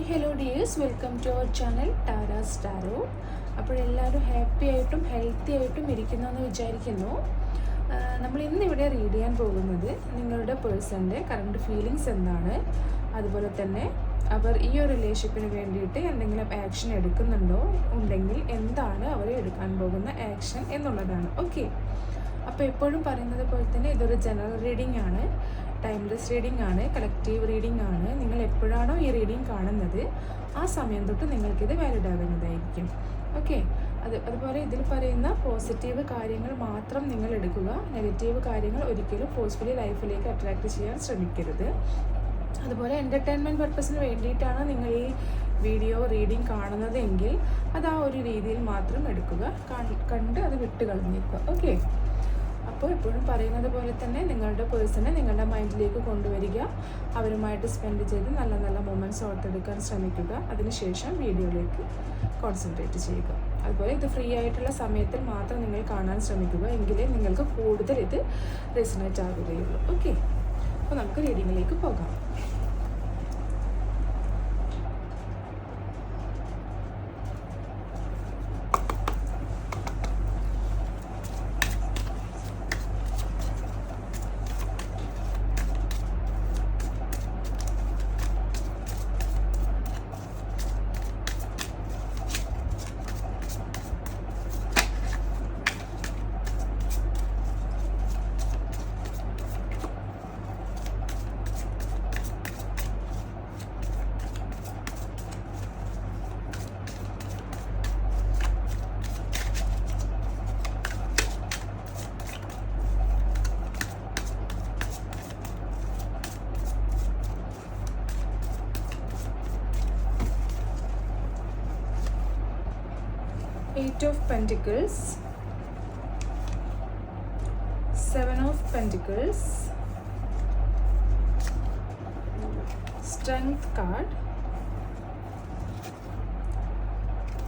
Hi hello dears. Welcome to our channel ടാര. സ്റ്റാരോ അപ്പോൾ എല്ലാവരും ഹാപ്പി ആയിട്ടും ഹെൽത്തി ആയിട്ടും ഇരിക്കുന്നു എന്ന് വിചാരിക്കുന്നു നമ്മൾ ഇന്ന് ഇവിടെ റീഡ് ചെയ്യാൻ പോകുന്നത് നിങ്ങളുടെ പേഴ്സണിന്റെ കറണ്ട് ഫീലിങ്സ് എന്താണ്? അതുപോലെ തന്നെ അവർ ഈ ഒരു റിലേഷൻഷിപ്പിന് വേണ്ടിയിട്ട് എന്തെങ്കിലും ആക്ഷൻ എടുക്കുന്നുണ്ടോ? ഉണ്ടെങ്കിൽ എന്താണ് അവർ എടുക്കാൻ പോകുന്ന ആക്ഷൻ എന്നുള്ളതാണ്. ഓക്കെ. അപ്പോൾ എപ്പോഴും പറയുന്നത് പോലെ തന്നെ ഇതൊരു ജനറൽ റീഡിംഗ് ആണ്. ടൈംലെസ് റീഡിംഗ് ആണ്. കളക്റ്റീവ് റീഡിംഗ് എപ്പോഴാണോ ഈ റീഡിങ് കാണുന്നത്? ആ സമയം തൊട്ട് നിങ്ങൾക്കിത് വാലിഡ് ആകുന്നതായിരിക്കും. ഓക്കെ അത് അതുപോലെ ഇതിൽ പറയുന്ന പോസിറ്റീവ് കാര്യങ്ങൾ മാത്രം നിങ്ങൾ എടുക്കുക. നെഗറ്റീവ് കാര്യങ്ങൾ ഒരിക്കലും ഫോഴ്സ്ഫുള്ളി ലൈഫിലേക്ക് അട്രാക്ട് ചെയ്യാൻ ശ്രമിക്കരുത്. അതുപോലെ എന്റർടൈൻമെന്റ് പർപ്പസിന് വേണ്ടിയിട്ടാണ് നിങ്ങൾ ഈ വീഡിയോ റീഡിങ് കാണുന്നതെങ്കിൽ അത് ആ ഒരു രീതിയിൽ മാത്രം എടുക്കുക. കണ്ട് അത് വിട്ട് കളഞ്ഞേക്കുക ഓക്കെ അപ്പോൾ എപ്പോഴും പറയുന്നത് പോലെ തന്നെ നിങ്ങളുടെ പേഴ്സണെ നിങ്ങളുടെ മൈൻഡിലേക്ക് കൊണ്ടുവരിക. അവരുമായിട്ട് സ്പെൻഡ് ചെയ്ത് നല്ല നല്ല മൊമെന്റ്സ് ഓർത്തെടുക്കാൻ ശ്രമിക്കുക. അതിനുശേഷം വീഡിയോയിലേക്ക് കോൺസെൻട്രേറ്റ് ചെയ്യുക. അതുപോലെ ഇത് ഫ്രീ ആയിട്ടുള്ള സമയത്തിൽ മാത്രം നിങ്ങൾ കാണാൻ ശ്രമിക്കുക. എങ്കിലേ നിങ്ങൾക്ക് കൂടുതൽ ഇത് റെസിനേറ്റ് ആകുകയുള്ളൂ ഓക്കെ അപ്പോൾ നമുക്ക് റീഡിങ്ങിലേക്ക് പോകാം. Eight of Pentacles, Seven of Pentacles, Strength card,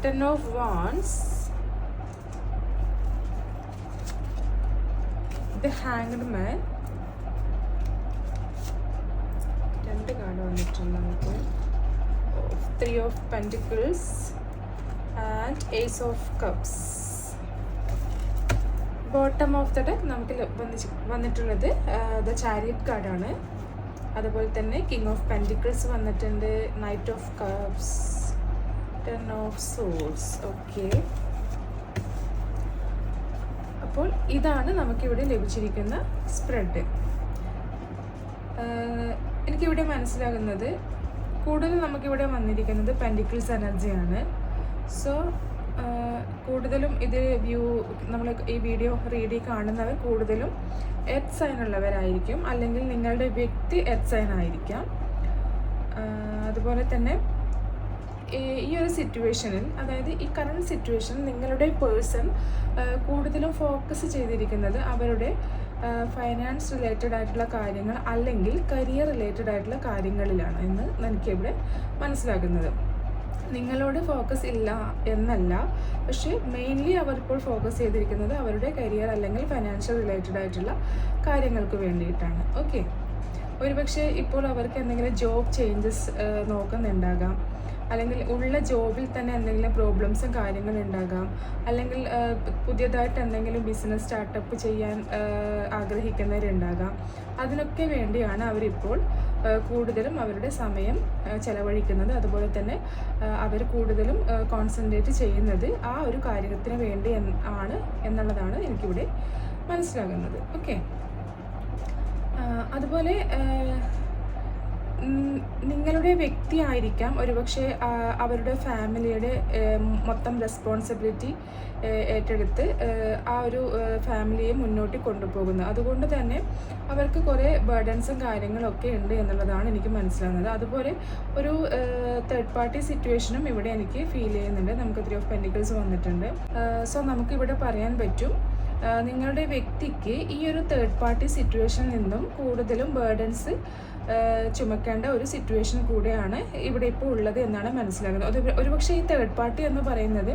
Ten of Wands, The Hanged Man, രണ്ട് കാർഡ് വന്നിട്ടുണ്ട് നമുക്ക് three of pentacles and ace of cups bottom of the deck നമുക്ക് വന്നിട്ടുള്ളത് ദ ചാരിയറ്റ് കാർഡാണ് അതുപോലെ തന്നെ കിങ് ഓഫ് പെന്റിക്കിൾസ് വന്നിട്ടുണ്ട് knight of cups ten of swords okay അപ്പോൾ ഇതാണ് നമുക്കിവിടെ ലഭിച്ചിരിക്കുന്ന സ്പ്രെഡ് എനിക്കിവിടെ മനസ്സിലാകുന്നത് കൂടുതൽ നമുക്കിവിടെ വന്നിരിക്കുന്നത് പെൻഡിക്കിൾസ് എനർജിയാണ് സോ കൂടുതലും ഇത് വ്യൂ നമ്മൾ ഈ വീഡിയോ റീഡി കാണുന്നവർ കൂടുതലും എത് സൈൻ ഉള്ളവരായിരിക്കും. അല്ലെങ്കിൽ നിങ്ങളുടെ വ്യക്തി എത് സൈൻ ആയിരിക്കാം. അതുപോലെ തന്നെ ഈ- ഒരു സിറ്റുവേഷനിൽ അതായത് ഈ കറണ്ട് സിറ്റുവേഷൻ നിങ്ങളുടെ പേഴ്സൺ കൂടുതലും ഫോക്കസ് ചെയ്തിരിക്കുന്നത് അവരുടെ ഫൈനാൻസ് റിലേറ്റഡ് ആയിട്ടുള്ള കാര്യങ്ങൾ അല്ലെങ്കിൽ കരിയർ റിലേറ്റഡ് ആയിട്ടുള്ള കാര്യങ്ങളിലാണ് എന്ന് എനിക്കിവിടെ മനസ്സിലാക്കുന്നത് നിങ്ങളോട് ഫോക്കസ് ഇല്ല എന്നല്ല. പക്ഷേ മെയിൻലി അവരിപ്പോൾ ഫോക്കസ് ചെയ്തിരിക്കുന്നത് അവരുടെ കരിയർ അല്ലെങ്കിൽ ഫൈനാൻഷ്യൽ റിലേറ്റഡ് ആയിട്ടുള്ള കാര്യങ്ങൾക്ക് വേണ്ടിയിട്ടാണ്. ഓക്കെ ഒരുപക്ഷെ ഇപ്പോൾ അവർക്ക് എന്തെങ്കിലും ജോബ് ചേഞ്ചസ് നോക്കുന്നുണ്ടാകാം. അല്ലെങ്കിൽ ഉള്ള ജോബിൽ തന്നെ എന്തെങ്കിലും പ്രോബ്ലംസും കാര്യങ്ങളും ഉണ്ടാകാം. അല്ലെങ്കിൽ പുതിയതായിട്ട് എന്തെങ്കിലും ബിസിനസ് സ്റ്റാർട്ടപ്പ് ചെയ്യാൻ ആഗ്രഹിക്കുന്നവരുണ്ടാകാം. അതിനൊക്കെ വേണ്ടിയാണ് അവരിപ്പോൾ കൂടുതലും അവരുടെ സമയം ചെലവഴിക്കുന്നത്. അതുപോലെ തന്നെ അവർ കൂടുതലും കോൺസെൻട്രേറ്റ് ചെയ്യുന്നത് ആ ഒരു കാര്യത്തിന് വേണ്ടി ആണ് എന്നുള്ളതാണ് എനിക്കിവിടെ മനസ്സിലാകുന്നത്. ഓക്കെ അതുപോലെ നിങ്ങളുടെ വ്യക്തി ആയിരിക്കാം. ഒരുപക്ഷെ അവരുടെ ഫാമിലിയുടെ മൊത്തം റെസ്പോൺസിബിലിറ്റി ഏറ്റെടുത്ത് ആ ഒരു ഫാമിലിയെ മുന്നോട്ട് കൊണ്ടുപോകുന്നത്. അതുകൊണ്ട് തന്നെ അവർക്ക് കുറേ ബർഡൻസും കാര്യങ്ങളൊക്കെ ഉണ്ട് എന്നുള്ളതാണ് എനിക്ക് മനസ്സിലാകുന്നത് അതുപോലെ ഒരു തേർഡ് പാർട്ടി സിറ്റുവേഷനും ഇവിടെ എനിക്ക് ഫീൽ ചെയ്യുന്നുണ്ട്. നമുക്ക് ത്രീ ഓഫ് പെൻഡിക്കൽസ് വന്നിട്ടുണ്ട്. സോ നമുക്കിവിടെ പറയാൻ പറ്റും. നിങ്ങളുടെ വ്യക്തിക്ക് ഈ ഒരു തേർഡ് പാർട്ടി സിറ്റുവേഷനിൽ നിന്നും കൂടുതലും ബേർഡൻസ് ചുമക്കേണ്ട ഒരു സിറ്റുവേഷൻ കൂടെയാണ് ഇവിടെ ഇപ്പോൾ ഉള്ളത് എന്നാണ് മനസ്സിലാകുന്നത്. അത് ഒരുപക്ഷെ ഈ തേർഡ് പാർട്ടി എന്ന് പറയുന്നത്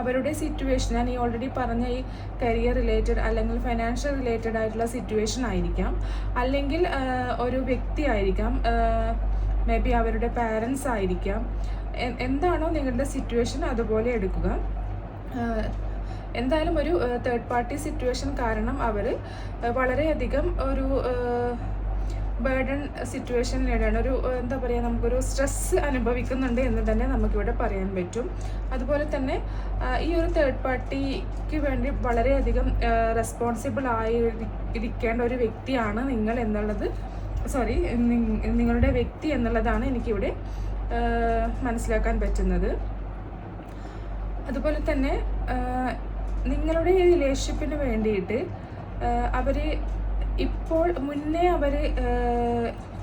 അവരുടെ സിറ്റുവേഷൻ ഞാൻ ഈ ഓൾറെഡി പറഞ്ഞ ഈ കരിയർ റിലേറ്റഡ് അല്ലെങ്കിൽ ഫൈനാൻഷ്യൽ റിലേറ്റഡ് ആയിട്ടുള്ള സിറ്റുവേഷൻ ആയിരിക്കാം. അല്ലെങ്കിൽ ഒരു വ്യക്തി ആയിരിക്കാം മേ ബി അവരുടെ പാരൻസ് ആയിരിക്കാം. എന്താണോ നിങ്ങളുടെ സിറ്റുവേഷൻ അതുപോലെ എടുക്കുക. എന്തായാലും ഒരു തേർഡ് പാർട്ടി സിറ്റുവേഷൻ കാരണം അവർ വളരെയധികം ഒരു ബേർഡൻ സിറ്റുവേഷനിലാണ് ഒരു എന്താ പറയുക നമുക്കൊരു സ്ട്രെസ് അനുഭവിക്കുന്നുണ്ട് എന്ന് തന്നെ നമുക്കിവിടെ പറയാൻ പറ്റും. അതുപോലെ തന്നെ ഈ ഒരു തേർഡ് പാർട്ടിക്ക് വേണ്ടി വളരെയധികം റെസ്പോൺസിബിൾ ആയി ഇരിക്കേണ്ട ഒരു വ്യക്തിയാണ് നിങ്ങൾ എന്നുള്ളത് സോറി നിങ്ങളുടെ വ്യക്തി എന്നുള്ളതാണ് എനിക്കിവിടെ മനസ്സിലാക്കാൻ പറ്റുന്നത്. അതുപോലെ തന്നെ നിങ്ങളുടെ ഈ റിലേഷൻഷിപ്പിന് വേണ്ടിയിട്ട് അവർ ഇപ്പോൾ മുന്നേ അവർ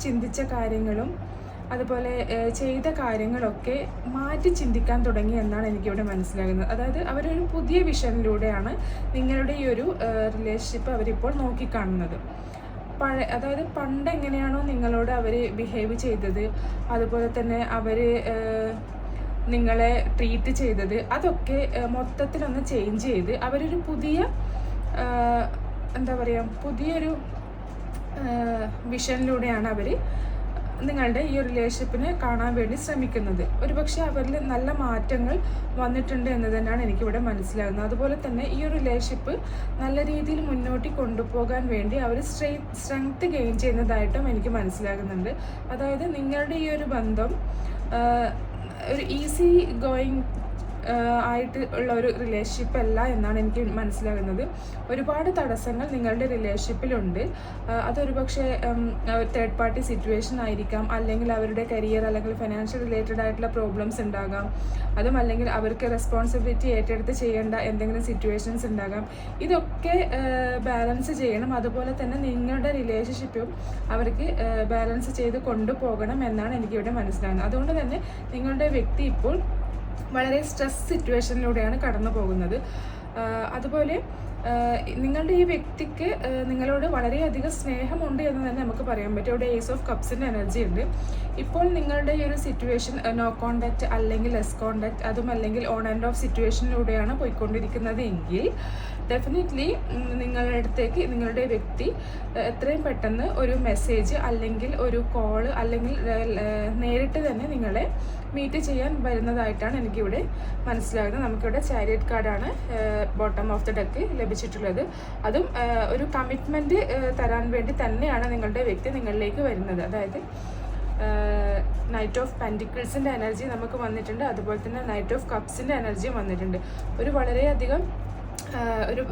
ചിന്തിച്ച കാര്യങ്ങളും അതുപോലെ ചെയ്ത കാര്യങ്ങളൊക്കെ മാറ്റി ചിന്തിക്കാൻ തുടങ്ങി എന്നാണ് എനിക്കിവിടെ മനസ്സിലാകുന്നത്. അതായത് അവരൊരു പുതിയ വിഷനിലൂടെയാണ് നിങ്ങളുടെ ഈ ഒരു റിലേഷൻഷിപ്പ് അവരിപ്പോൾ നോക്കിക്കാണുന്നത്. പഴയ അതായത് പണ്ട് എങ്ങനെയാണോ നിങ്ങളോട് അവർ ബിഹേവ് ചെയ്തത് അതുപോലെ തന്നെ അവർ നിങ്ങളെ ട്രീറ്റ് ചെയ്തത് അതൊക്കെ മൊത്തത്തിലൊന്ന് ചേഞ്ച് ചെയ്ത് അവരൊരു പുതിയ എന്താ പറയുക പുതിയൊരു വിഷനിലൂടെയാണ് അവർ നിങ്ങളുടെ ഈ റിലേഷൻഷിപ്പിനെ കാണാൻ വേണ്ടി ശ്രമിക്കുന്നത്. ഒരുപക്ഷെ അവരിൽ നല്ല മാറ്റങ്ങൾ വന്നിട്ടുണ്ട് എന്ന് തന്നെയാണ് എനിക്കിവിടെ മനസ്സിലാകുന്നത്. അതുപോലെ തന്നെ ഈ റിലേഷൻഷിപ്പ് നല്ല രീതിയിൽ മുന്നോട്ട് കൊണ്ടുപോകാൻ വേണ്ടി അവർ സ്ട്രെ സ്ട്രെങ്ത് ഗെയിൻ ചെയ്യുന്നതായിട്ടും എനിക്ക് മനസ്സിലാകുന്നുണ്ട്. അതായത് നിങ്ങളുടെ ഈ ഒരു ബന്ധം ഒരു ഈസി ഗോയിങ് ആയിട്ട് ഉള്ള ഒരു റിലേഷൻഷിപ്പ് അല്ല എന്നാണ് എനിക്ക് മനസ്സിലാകുന്നത്. ഒരുപാട് തടസ്സങ്ങൾ നിങ്ങളുടെ റിലേഷൻഷിപ്പിലുണ്ട് അതൊരു പക്ഷേ തേർഡ് പാർട്ടി സിറ്റുവേഷൻ ആയിരിക്കാം. അല്ലെങ്കിൽ അവരുടെ കരിയർ അല്ലെങ്കിൽ ഫിനാൻഷ്യൽ റിലേറ്റഡ് ആയിട്ടുള്ള പ്രോബ്ലംസ് ഉണ്ടാകാം. അതും അല്ലെങ്കിൽ അവർക്ക് റെസ്പോൺസിബിലിറ്റി ഏറ്റെടുത്ത് ചെയ്യേണ്ട എന്തെങ്കിലും സിറ്റുവേഷൻസ് ഉണ്ടാകാം. ഇതൊക്കെ ബാലൻസ് ചെയ്യണം. അതുപോലെ തന്നെ നിങ്ങളുടെ റിലേഷൻഷിപ്പും അവർക്ക് ബാലൻസ് ചെയ്ത് കൊണ്ടുപോകണം എന്നാണ് എനിക്കിവിടെ മനസ്സിലാകുന്നത്. അതുകൊണ്ട് തന്നെ നിങ്ങളുടെ വ്യക്തി ഇപ്പോൾ വളരെ സ്ട്രെസ് സിറ്റുവേഷനിലൂടെയാണ് കടന്നു പോകുന്നത്. അതുപോലെ നിങ്ങളുടെ ഈ വ്യക്തിക്ക് നിങ്ങളോട് വളരെയധികം സ്നേഹമുണ്ട് എന്ന് തന്നെ നമുക്ക് പറയാൻ പറ്റും. ഇവിടെ ഏസ് ഓഫ് കപ്സിന്റെ എനർജി ഉണ്ട്. ഇപ്പോൾ നിങ്ങളുടെ ഈ ഒരു സിറ്റുവേഷൻ നോ കോണ്ടാക്റ്റ് അല്ലെങ്കിൽ ലെസ് കോണ്ടാക്റ്റ് അതും അല്ലെങ്കിൽ ഓൺ ആൻഡ് ഓഫ് സിറ്റുവേഷനിലൂടെയാണ് പോയിക്കൊണ്ടിരിക്കുന്നത് എങ്കിൽ ഡെഫിനറ്റ്ലി നിങ്ങളുടെ അടുത്തേക്ക് നിങ്ങളുടെ വ്യക്തി എത്രയും പെട്ടെന്ന് ഒരു മെസ്സേജ് അല്ലെങ്കിൽ ഒരു കോൾ അല്ലെങ്കിൽ നേരിട്ട് തന്നെ നിങ്ങളെ മീറ്റ് ചെയ്യാൻ വരുന്നതായിട്ടാണ് എനിക്കിവിടെ മനസ്സിലാകുന്നത്. നമുക്കിവിടെ ചാരിയറ്റ് കാർഡാണ് ബോട്ടം ഓഫ് ദി ഡെക്ക് ലഭിച്ചിട്ടുള്ളത്. അതും ഒരു കമ്മിറ്റ്മെന്റ് തരാൻ വേണ്ടി തന്നെയാണ് നിങ്ങളുടെ വ്യക്തി നിങ്ങളിലേക്ക് വരുന്നത്. അതായത് നൈറ്റ് ഓഫ് പെന്റിക്കിൾസിന്റെ എനർജി നമുക്ക് വന്നിട്ടുണ്ട്. അതുപോലെ തന്നെ നൈറ്റ് ഓഫ് കപ്സിന്റെ എനർജിയും വന്നിട്ടുണ്ട്. ഒരു വളരെയധികം ഒരു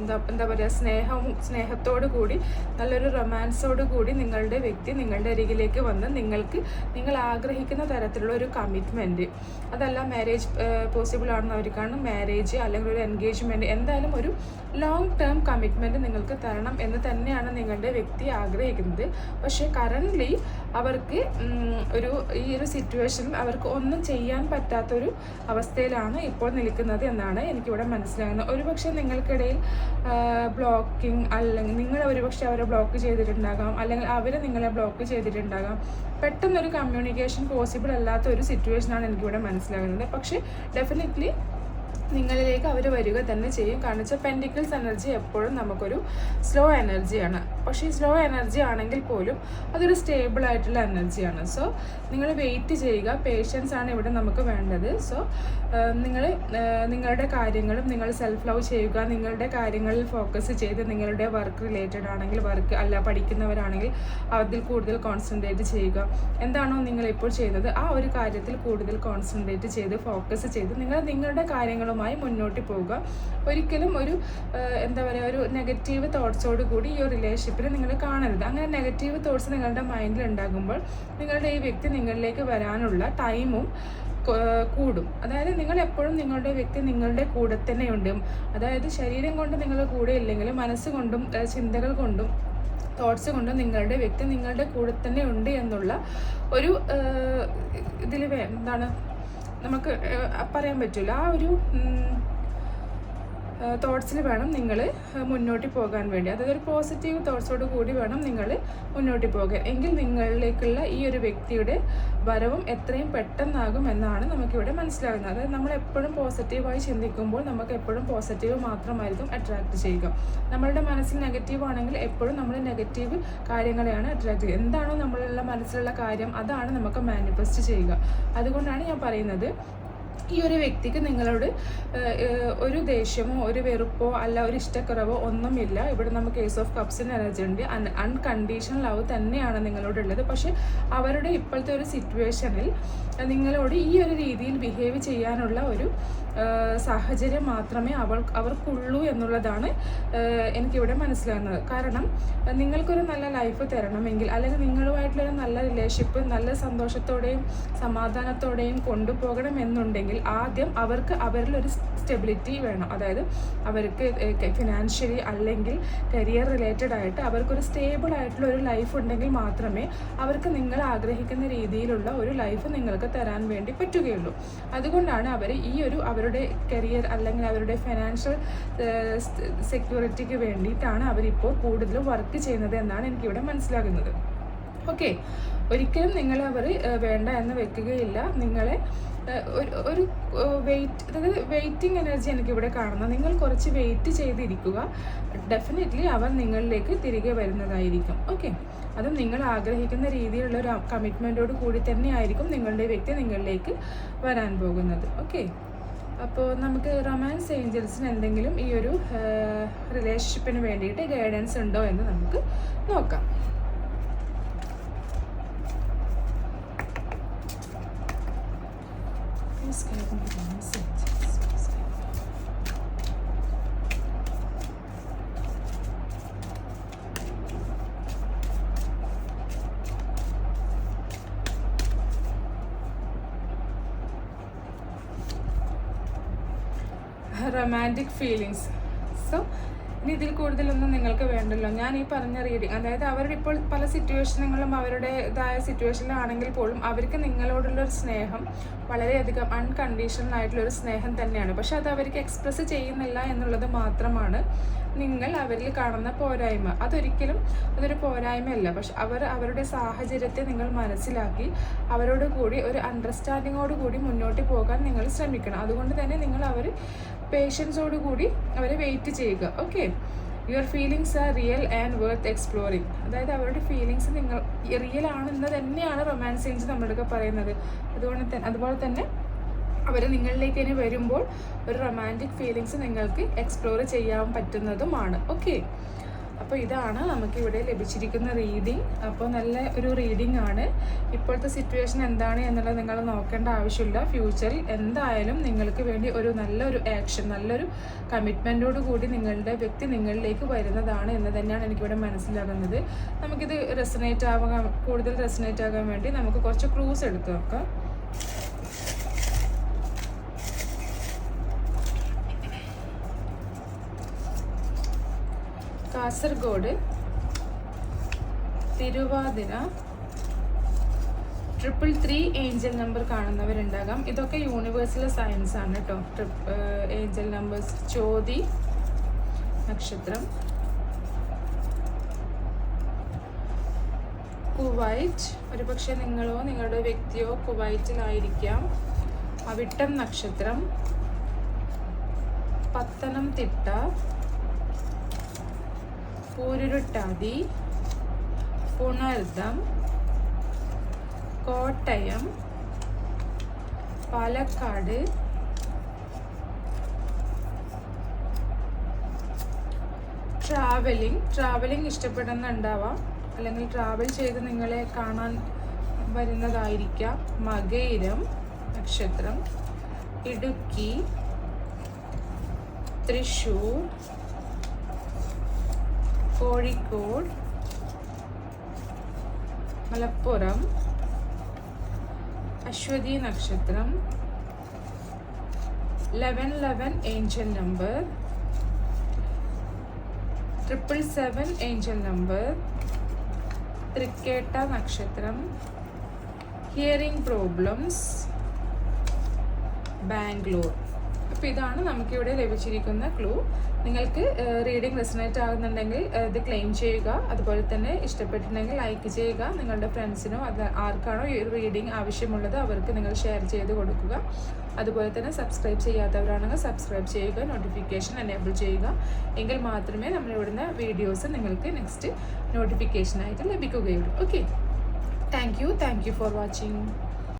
എന്താ എന്താ പറയുക സ്നേഹവും സ്നേഹത്തോടു കൂടി നല്ലൊരു റൊമാൻസോടു കൂടി നിങ്ങളുടെ വ്യക്തി നിങ്ങളുടെ അരികിലേക്ക് വന്ന് നിങ്ങൾക്ക് നിങ്ങൾ ആഗ്രഹിക്കുന്ന തരത്തിലുള്ള ഒരു കമ്മിറ്റ്മെന്റ് അതല്ല മാരേജ് പോസിബിൾ ആണെന്ന് അവർക്കാണ് മാരേജ് അല്ലെങ്കിൽ ഒരു എൻഗേജ്മെന്റ് എന്തായാലും ഒരു ലോങ് ടേം കമ്മിറ്റ്മെന്റ് നിങ്ങൾക്ക് തരണം എന്ന് തന്നെയാണ് നിങ്ങളുടെ വ്യക്തി ആഗ്രഹിക്കുന്നത്. പക്ഷേ കറന്റ്ലി അവർക്ക് ഒരു ഈ ഒരു സിറ്റുവേഷനിൽ അവർക്ക് ഒന്നും ചെയ്യാൻ പറ്റാത്തൊരു അവസ്ഥയിലാണ് ഇപ്പോൾ നിൽക്കുന്നത് എന്നാണ് എനിക്കിവിടെ മനസ്സിലാകുന്നത്. ഒരുപക്ഷെ നിങ്ങൾക്കിടയിൽ ബ്ലോക്കിംഗ് അല്ലെങ്കിൽ നിങ്ങൾ ഒരുപക്ഷെ അവരെ ബ്ലോക്ക് ചെയ്തിട്ടുണ്ടാകാം അല്ലെങ്കിൽ അവർ നിങ്ങളെ ബ്ലോക്ക് ചെയ്തിട്ടുണ്ടാകാം. പെട്ടെന്നൊരു കമ്മ്യൂണിക്കേഷൻ പോസിബിൾ അല്ലാത്ത ഒരു സിറ്റുവേഷനാണ് എനിക്കിവിടെ മനസ്സിലാകുന്നത്. പക്ഷേ ഡെഫിനറ്റ്ലി നിങ്ങളിലേക്ക് അവർ വരിക തന്നെ ചെയ്യും. കാരണം വെച്ചാൽ പെൻഡിക്കിൾസ് എനർജി എപ്പോഴും നമുക്കൊരു സ്ലോ എനർജിയാണ് പക്ഷേ സ്ലോ എനർജി ആണെങ്കിൽ പോലും അതൊരു സ്റ്റേബിൾ ആയിട്ടുള്ള എനർജിയാണ് സോ നിങ്ങൾ വെയിറ്റ് ചെയ്യുക. പേഷ്യൻസ് ആണ് ഇവിടെ നമുക്ക് വേണ്ടത്. സോ നിങ്ങൾ നിങ്ങളുടെ കാര്യങ്ങളും നിങ്ങൾ സെൽഫ് ലവ് ചെയ്യുക. നിങ്ങളുടെ കാര്യങ്ങളിൽ ഫോക്കസ് ചെയ്ത് നിങ്ങളുടെ വർക്ക് റിലേറ്റഡ് ആണെങ്കിൽ വർക്ക് അല്ല പഠിക്കുന്നവരാണെങ്കിൽ അതിൽ കൂടുതൽ കോൺസെൻട്രേറ്റ് ചെയ്യുക. എന്താണോ നിങ്ങൾ ഇപ്പോൾ ചെയ്യുന്നത് ആ ഒരു കാര്യത്തിൽ കൂടുതൽ കോൺസെൻട്രേറ്റ് ചെയ്ത് ഫോക്കസ് ചെയ്ത് നിങ്ങൾ നിങ്ങളുടെ കാര്യങ്ങളുമായി മുന്നോട്ട് പോവുക. ഒരിക്കലും ഒരു എന്താ പറയുക ഒരു നെഗറ്റീവ് തോട്ട്സോട് കൂടി ഈ ഒരു റിലേഷൻഷിപ്പിൽ നിങ്ങൾ കാണരുത്. അങ്ങനെ നെഗറ്റീവ് തോട്ട്സ് നിങ്ങളുടെ മൈൻഡിൽ ഉണ്ടാകുമ്പോൾ നിങ്ങളുടെ ഈ വ്യക്തി നിങ്ങളിലേക്ക് വരാനുള്ള ടൈമും കൂടും. അതായത് നിങ്ങൾ എപ്പോഴും നിങ്ങളുടെ വ്യക്തി നിങ്ങളുടെ കൂടെ തന്നെയുണ്ട്. അതായത് ശരീരം കൊണ്ട് നിങ്ങളുടെ കൂടെ ഇല്ലെങ്കിലും മനസ്സുകൊണ്ടും ചിന്തകൾ കൊണ്ടും തോട്ട്സ് കൊണ്ടും നിങ്ങളുടെ വ്യക്തി നിങ്ങളുടെ കൂടെ തന്നെ ഉണ്ട് എന്നുള്ള ഒരു ഇതിൽ എന്താണ്? നമുക്ക് പറയാൻ പറ്റില്ല ആ ഒരു തോട്ട്സിൽ വേണം നിങ്ങൾ മുന്നോട്ട് പോകാൻ വേണ്ടി. അതായത് ഒരു പോസിറ്റീവ് തോട്ട്സോട് കൂടി വേണം നിങ്ങൾ മുന്നോട്ട് പോകാൻ. എങ്കിൽ നിങ്ങളിലേക്കുള്ള ഈ ഒരു വ്യക്തിയുടെ വരവും എത്രയും പെട്ടെന്നാകും എന്നാണ് നമുക്കിവിടെ മനസ്സിലാകുന്നത്. അതായത് നമ്മൾ എപ്പോഴും പോസിറ്റീവായി ചിന്തിക്കുമ്പോൾ നമുക്ക് എപ്പോഴും പോസിറ്റീവ് മാത്രമായിരിക്കും അട്രാക്ട് ചെയ്യുക. നമ്മളുടെ മനസ്സിൽ നെഗറ്റീവ് ആണെങ്കിൽ എപ്പോഴും നമ്മൾ നെഗറ്റീവ് കാര്യങ്ങളെയാണ് അട്രാക്ട് ചെയ്യുക. എന്താണോ നമ്മളുടെ മനസ്സിലുള്ള കാര്യം അതാണ് നമുക്ക് മാനിഫെസ്റ്റ് ചെയ്യുക. അതുകൊണ്ടാണ് ഞാൻ പറയുന്നത് ഈ ഒരു വ്യക്തിക്ക് നിങ്ങളോട് ഒരു ദേഷ്യമോ ഒരു വെറുപ്പോ അല്ല ഒരു ഇഷ്ടക്കുറവോ ഒന്നുമില്ല. ഇവിടെ നമുക്ക് കേസ് ഓഫ് കപ്സിന് എനർജി ഉണ്ട് അൺകണ്ടീഷണൽ ലവ് തന്നെയാണ് നിങ്ങളോടുള്ളത്. പക്ഷെ അവരുടെ ഇപ്പോഴത്തെ ഒരു സിറ്റുവേഷനിൽ നിങ്ങളോട് ഈ ഒരു രീതിയിൽ ബിഹേവ് ചെയ്യാനുള്ള ഒരു സാഹചര്യം മാത്രമേ അവൾ അവർക്കുള്ളൂ എന്നുള്ളതാണ് എനിക്കിവിടെ മനസ്സിലാകുന്നത്. കാരണം നിങ്ങൾക്കൊരു നല്ല ലൈഫ് തരണമെങ്കിൽ അല്ലെങ്കിൽ നിങ്ങളുമായിട്ടുള്ളൊരു നല്ല റിലേഷൻഷിപ്പ് നല്ല സന്തോഷത്തോടെയും സമാധാനത്തോടെയും കൊണ്ടുപോകണം എന്നുണ്ടെങ്കിൽ ആദ്യം അവർക്ക് അവരിലൊരു സ്റ്റെബിലിറ്റി വേണം. അതായത് അവർക്ക് ഫിനാൻഷ്യലി അല്ലെങ്കിൽ കരിയർ റിലേറ്റഡ് ആയിട്ട് അവർക്കൊരു സ്റ്റേബിൾ ആയിട്ടുള്ള ഒരു ലൈഫ് ഉണ്ടെങ്കിൽ മാത്രമേ അവർക്ക് നിങ്ങൾ ആഗ്രഹിക്കുന്ന രീതിയിലുള്ള ഒരു ലൈഫ് നിങ്ങൾക്ക് തരാൻ വേണ്ടി പറ്റുകയുള്ളൂ. അതുകൊണ്ടാണ് അവർ ഈ ഒരു അവരുടെ കരിയർ അല്ലെങ്കിൽ അവരുടെ ഫിനാൻഷ്യൽ സെക്യൂരിറ്റിക്ക് വേണ്ടിയിട്ടാണ് അവരിപ്പോൾ കൂടുതലും വർക്ക് ചെയ്യുന്നത് എന്നാണ് എനിക്കിവിടെ മനസ്സിലാകുന്നത്. ഓക്കെ ഒരിക്കലും നിങ്ങളെ അവർ വേണ്ട എന്ന് വെക്കുകയില്ല. നിങ്ങളെ ഒരു വെയിറ്റ് അതായത് വെയിറ്റിംഗ് എനർജി എനിക്കിവിടെ കാണുന്നത്. നിങ്ങൾ കുറച്ച് വെയിറ്റ് ചെയ്തിരിക്കുക. ഡെഫിനറ്റ്ലി അവർ നിങ്ങളിലേക്ക് തിരികെ വരുന്നതായിരിക്കും. ഓക്കെ അതും നിങ്ങൾ ആഗ്രഹിക്കുന്ന രീതിയിലുള്ള ഒരു കമ്മിറ്റ്മെന്റോട് കൂടി തന്നെ ആയിരിക്കും നിങ്ങളുടെ വ്യക്തി നിങ്ങളിലേക്ക് വരാൻ പോകുന്നത്. ഓക്കെ അപ്പോൾ നമുക്ക് റൊമാൻസ് ഏഞ്ചൽസിന് എന്തെങ്കിലും ഈ ഒരു റിലേഷൻഷിപ്പിന് വേണ്ടിയിട്ട് ഗൈഡൻസ് ഉണ്ടോ എന്ന് നമുക്ക് നോക്കാം. റൊമാന്റിക് ഫീലിങ്സ് സോ ഇനി ഇതിൽ കൂടുതലൊന്നും നിങ്ങൾക്ക് വേണ്ടല്ലോ. ഞാൻ ഈ പറഞ്ഞ റീഡിങ് അതായത് അവരുടെ ഇപ്പോൾ പല സിറ്റുവേഷനുകളും അവരുടേതായ സിറ്റുവേഷനിലാണെങ്കിൽ പോലും അവർക്ക് നിങ്ങളോടുള്ള ഒരു സ്നേഹം വളരെയധികം അൺകണ്ടീഷണൽ ആയിട്ടുള്ള ഒരു സ്നേഹം തന്നെയാണ്. പക്ഷെ അത് അവർക്ക് എക്സ്പ്രസ് ചെയ്യുന്നില്ല എന്നുള്ളത് മാത്രമാണ് നിങ്ങൾ അവരിൽ കാണുന്ന പോരായ്മ. അതൊരിക്കലും അതൊരു പോരായ്മയല്ല. പക്ഷെ അവർ അവരുടെ സാഹചര്യത്തെ നിങ്ങൾ മനസ്സിലാക്കി അവരോട് കൂടി ഒരു അണ്ടർസ്റ്റാൻഡിങ്ങോട് കൂടി മുന്നോട്ട് പോകാൻ നിങ്ങൾ ശ്രമിക്കണം. അതുകൊണ്ട് തന്നെ നിങ്ങൾ അവർ പേഷ്യൻസോട് കൂടി അവരെ വെയിറ്റ് ചെയ്യുക. Okay your feelings are real and worth exploring അതായത് അവരുടെ ഫീലിങ്സ് നിങ്ങൾ റിയൽ ആണെന്ന് തന്നെയാണ് റൊമാൻസ് സീൻസ് നമ്മളൊക്കെ പറയുന്നത്. അതുകൊണ്ട് തന്നെ അതുപോലെ തന്നെ അവർ നിങ്ങളിലേക്ക് ഇനി വരുമ്പോൾ ഒരു റൊമാന്റിക് ഫീലിങ്സ് നിങ്ങൾക്ക് എക്സ്പ്ലോർ ചെയ്യാൻ പറ്റുന്നതുമാണ്. ഓക്കെ അപ്പോൾ ഇതാണ് നമുക്കിവിടെ ലഭിച്ചിരിക്കുന്ന റീഡിങ് അപ്പോൾ നല്ല ഒരു റീഡിംഗ് ആണ്. ഇപ്പോഴത്തെ സിറ്റുവേഷൻ എന്താണ് എന്നുള്ളത് നിങ്ങൾ നോക്കേണ്ട ആവശ്യമില്ല. ഫ്യൂച്ചറിൽ എന്തായാലും നിങ്ങൾക്ക് വേണ്ടി ഒരു നല്ലൊരു ആക്ഷൻ നല്ലൊരു കമ്മിറ്റ്മെന്റോട് കൂടി നിങ്ങളുടെ വ്യക്തി നിങ്ങളിലേക്ക് വരുന്നതാണ് എന്ന് തന്നെയാണ് എനിക്കിവിടെ മനസ്സിലാകുന്നത്. നമുക്കിത് റെസനേറ്റ് ആവാൻ കൂടുതൽ റെസനേറ്റ് ആകാൻ വേണ്ടി നമുക്ക് കുറച്ച് ക്രൂസ് എടുത്ത് നോക്കാം Kasaragod Thiruvathira triple three angel number കാണുന്നവരുണ്ടാകാം. ഇതൊക്കെ യൂണിവേഴ്സൽ സയൻസ് ആണ് കേട്ടോ ട്രിപ്പ് ഏഞ്ചൽ നമ്പേഴ്സ് ചോതി നക്ഷത്രം കുവൈറ്റ്. ഒരുപക്ഷെ നിങ്ങളോ നിങ്ങളുടെ വ്യക്തിയോ കുവൈറ്റിലായിരിക്കാം. അവിട്ടം നക്ഷത്രം പത്തനംതിട്ട പൂരുരുട്ടാതി പുണർദം കോട്ടയം പാലക്കാട് ട്രാവലിംഗ് ട്രാവലിംഗ് ഇഷ്ടപ്പെടുന്നുണ്ടാവാം. അല്ലെങ്കിൽ ട്രാവൽ ചെയ്ത് നിങ്ങളെ കാണാൻ വരുന്നതായിരിക്കാം. മകയിരം നക്ഷത്രം ഇടുക്കി തൃശ്ശൂർ കോഴിക്കോട് മലപ്പുറം അശ്വതി നക്ഷത്രം eleven eleven angel number triple seven angel number Thrikketta നക്ഷത്രം ഹിയറിംഗ് പ്രോബ്ലംസ് ബാംഗ്ലൂർ അപ്പോൾ ഇതാണ് നമുക്കിവിടെ ലഭിച്ചിരിക്കുന്ന ക്ലൂ. നിങ്ങൾക്ക് റീഡിംഗ് റെസനേറ്റ് ആകുന്നുണ്ടെങ്കിൽ ഇത് ക്ലെയിം ചെയ്യുക. അതുപോലെ തന്നെ ഇഷ്ടപ്പെട്ടിട്ടുണ്ടെങ്കിൽ ലൈക്ക് ചെയ്യുക. നിങ്ങളുടെ ഫ്രണ്ട്സിനോ അത് ആർക്കാണോ ഈ റീഡിംഗ് ആവശ്യമുള്ളത് അവർക്ക് നിങ്ങൾ ഷെയർ ചെയ്ത് കൊടുക്കുക. അതുപോലെ തന്നെ സബ്സ്ക്രൈബ് ചെയ്യാത്തവരാണെങ്കിൽ സബ്സ്ക്രൈബ് ചെയ്യുക. നോട്ടിഫിക്കേഷൻ എനേബിൾ ചെയ്യുക. എങ്കിൽ മാത്രമേ നമ്മൾ ഇവിടുന്ന് വീഡിയോസ് നിങ്ങൾക്ക് നെക്സ്റ്റ് നോട്ടിഫിക്കേഷനായിട്ട് ലഭിക്കുകയുള്ളൂ. Okay thank you thank you for watching